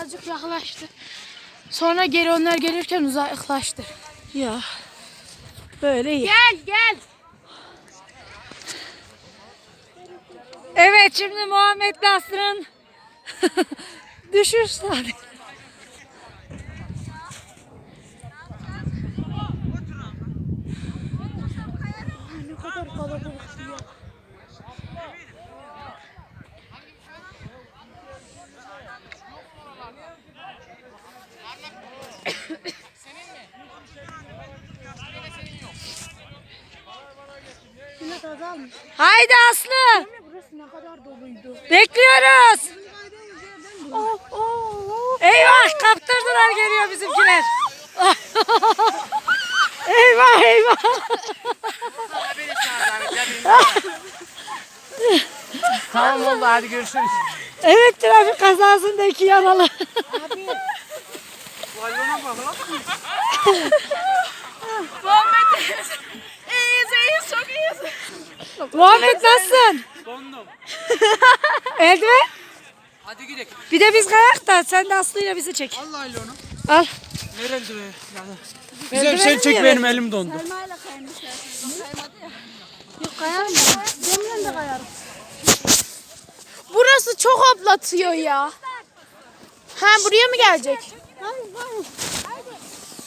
Birazcık yaklaştı. Sonra geri onlar gelirken uzaklaştı. Ya. Böyle iyi. Gel gel. Evet şimdi Muhammed Nasır'ın düşüş sahnesi. Ne kadar kalabalık ya. Haydi Aslı. Burası ne kadar doluydu. Bekliyoruz. Oh, oh, oh. Eyvah kaptırdılar geliyor bizimkiler. eyvah eyvah. Tamam oldu hadi görüşürüz. Evet trafik kazasında iki yaralı. Valyona bak lan. Muhammed nasılsın? Dondum. Eldiven. Hadi gidelim. Bir de biz kayak da sen de Aslı'yla bizi çek. Allah ile onu. Al. Verildi be. Yani. Eldiven Güzel bir şey çek benim elim dondu. Selma'yla kaymışlar. Kaymadı ya. Yok kayarım ya. Cemile de kayarım. Burası çok hoplatıyor ya. Ha buraya mı gelecek? Hayır hayır.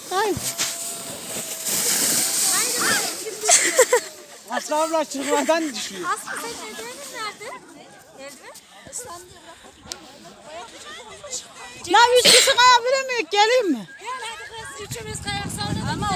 Hayır. Aslı abla çıkmadan düşüyor. Aslı senin eldivenin nerede? Eldiven? Lan üç kişi kayabilir miyiz? Geleyim mi? Gel hadi kız üçümüz kayak sonra da Ama